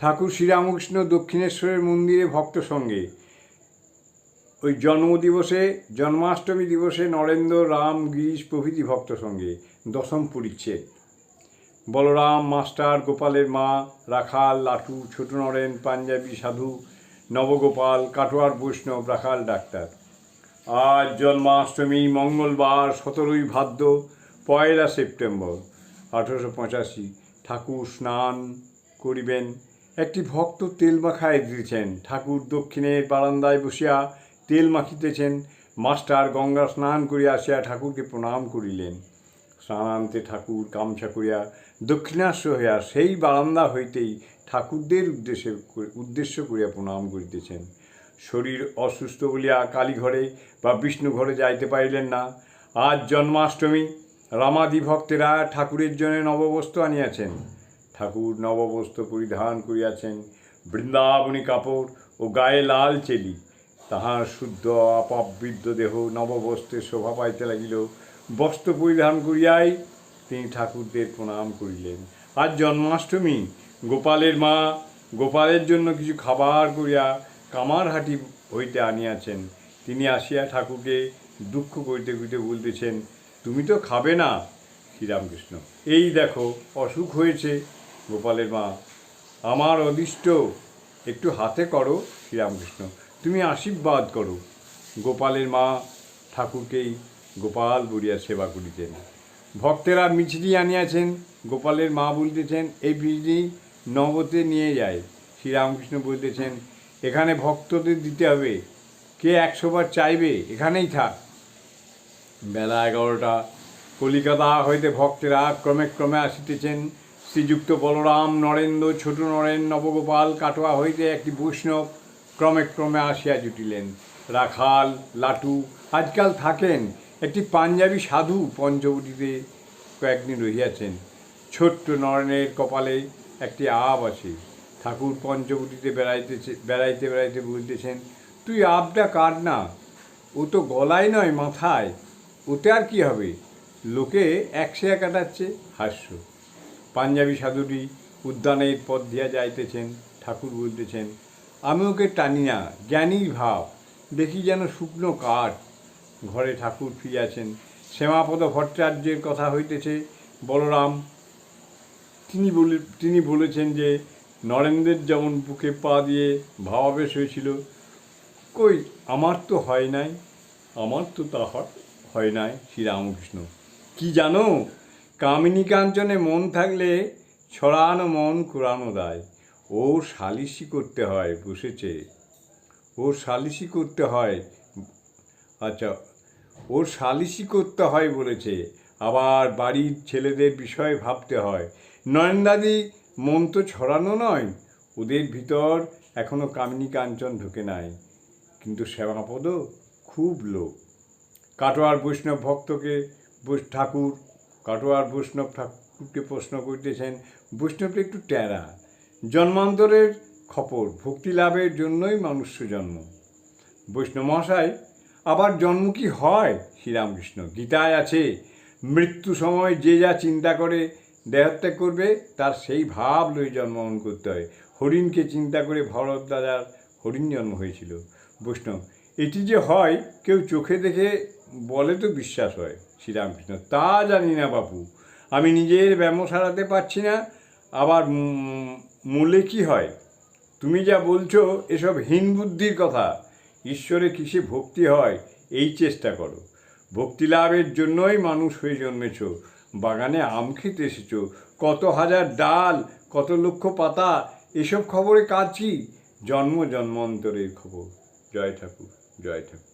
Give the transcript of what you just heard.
ঠাকুর শ্রীরামকৃষ্ণ দক্ষিণেশ্বরের মন্দিরে ভক্ত সঙ্গে। ওই জন্মদিবসে, জন্মাষ্টমী দিবসে নরেন্দ্র, রাম, গিরিশ প্রভৃতি ভক্ত সঙ্গে দশম পরিচ্ছেদ বলরাম, মাস্টার, গোপালের মা, রাখাল, লাটু, ছোট নরেন, পাঞ্জাবি, সাধু, নবগোপাল, কাটোয়ার বৈষ্ণব, রাখাল ডাক্তার। আজ জন্মাষ্টমী, মঙ্গলবার, সতেরোই ভাদ্র, পয়লা সেপ্টেম্বর, আঠেরোশো পঁচাশি। ঠাকুর স্নান করিবেন। একটি ভক্ত তেল মাখায় দিতেছেন। ঠাকুর দক্ষিণের বারান্দায় বসিয়া তেল মাখিতেছেন। মাস্টার গঙ্গা স্নান করিয়া আসিয়া ঠাকুরকে প্রণাম করিলেন। স্নানান্তে ঠাকুর কামছা করিয়া দক্ষিণাস্য হইয়া সেই বারান্দা হইতেই ঠাকুরদের উদ্দেশ্যে উদ্দেশ্য করিয়া প্রণাম করিতেছেন। শরীর অসুস্থ বলিয়া কালীঘরে বা বিষ্ণু ঘরে যাইতে পারিলেন না। আজ জন্মাষ্টমী। রামাদি ভক্তেরা ঠাকুরের জন্য নববস্ত্র আনিয়াছেন। ঠাকুর নববস্ত্র পরিধান করিয়াছেন। বৃন্দাবনী কাপড় ও গায়ে লাল চেলি। তাহার শুদ্ধ, অপাবৃদ্ধ দেহ নববস্ত্রে শোভা পাইতে লাগিল। বস্ত্র পরিধান করিয়াই তিনি ঠাকুরদের প্রণাম করিলেন। আজ জন্মাষ্টমী। গোপালের মা গোপালের জন্য কিছু খাবার করিয়া কামারহাটি হইতে আনিয়াছেন। তিনি আসিয়া ঠাকুরকে দুঃখ করিতে করিতে বলতেছেন, তুমি তো খাবে না, শ্রীরামকৃষ্ণ। এই দেখো, অসুখ হয়েছে গোপালের মা, আমার অদিষ্ট। একটু হাতে করো, শ্রীরামকৃষ্ণ। তুমি আশীর্বাদ করো। গোপালের মা ঠাকুরকেই গোপাল বলিয়া সেবা করিতেন। ভক্তেরা মিছরি আনিয়াছেন, গোপালের মা বলতেছেন, এই মিছরি নবতে নিয়ে যায়। শ্রীরামকৃষ্ণ বলতেছেন, এখানে ভক্তদের দিতে হবে। কে একশোবার চাইবে? এখানেই থাক। বেলা এগারোটা। কলিকাতা হইতে ভক্তেরা ক্রমে ক্রমে আসিতেছেন। শ্রীযুক্ত বলরাম, নরেন্দ্র, ছোট নরেন, নবগোপাল কাটোয়া হইতে একটি বৈষ্ণব ক্রমে ক্রমে আসিয়া জুটিলেন। রাখাল, লাটু আজকাল থাকেন, একটি পাঞ্জাবি সাধু পঞ্চবটিতে কয়েকদিন রহিয়াছেন। ছোট্ট নরেনের কপালে একটি আব আছে। ঠাকুর পঞ্চবটিতে বেড়াইতেছে, বেড়াইতে বেড়াইতে বলতেছেন, তুই আবটা কাট না? ও তো গলায় নয়, মাথায়। ওতে আর কি হবে? লোকে একশিয়া কাটাচ্ছে হাস্য। পাঞ্জাবি সাধুটি উদ্যানের পথ দিয়া যাইতেছেন, ঠাকুর বলতেছেন, আমি ওকে টানি না, জ্ঞানীর ভাব, দেখি যেন শুকনো কাঠ। ঘরে ঠাকুর ফিরিয়াছেন। শ্যামাপদ ভট্টাচার্যের কথা হইতেছে, বলরাম, তিনি বলে, তিনি বলেছেন যে, নরেন্দ্রের যেমন বুকে পা দিয়ে ভাবাবেশ হয়েছিল, কই আমার তো হয় নাই, আমার তো তা হয় নাই, শ্রীরামকৃষ্ণ। কি জানো কামিনী কাঞ্চনে মন থাকলে ছড়ানো মন কোরআনো দায়। ও সালিশি করতে হয় বসেছে ও সালিশি করতে হয় আচ্ছা ও সালিশি করতে হয় বলেছে। আবার বাড়ির ছেলেদের বিষয়ে ভাবতে হয়। নয়নদাদি, মন তো ছড়ানো নয়। ওদের ভিতর এখনও কামিনী কাঞ্চন ঢুকে নাই। কিন্তু শ্যামাপদ খুব লোক। কাটোয়ার বৈষ্ণব ভক্তকে ঠাকুর কাটোয়ার বৈষ্ণব ঠাকুরকে প্রশ্ন করতেছেন, বৈষ্ণবটা একটু ট্যারা জন্মান্তরের খপর ভক্তি লাভের জন্যই মানুষ্য জন্ম। বৈষ্ণব মহাশয়, আবার জন্ম কি হয়? শ্রীরামকৃষ্ণ, গীতায় আছে, মৃত্যু সময় যে যা চিন্তা করে দেহত্যাগ করবে, তার সেই ভাব লই জন্মগ্রহণ করতে হয়। হরিণকে চিন্তা করে ভরত দাদার হরিণ জন্ম হয়েছিল। বৈষ্ণব, এটি যে হয়, কেউ চোখে দেখে বলে তো বিশ্বাস হয় শ্রীরামকৃষ্ণ। তা জানি না বাপু। আমি নিজের ব্যায়াম সারাতে পারছি না। আবার মূলে কি হয়? তুমি যা বলছো, এসব হীন বুদ্ধির কথা। ঈশ্বরে কিসে ভক্তি হয়, এই চেষ্টা করো। ভক্তি লাভের জন্যই মানুষ হয়ে জন্মেছ। বাগানে আম খেতে এসেছ। কত হাজার ডাল, কত লক্ষ পাতা, এসব খবরে কাজ কি জন্ম জন্মান্তরের খবর। জয় ঠাকুর জয় ঠাকুর।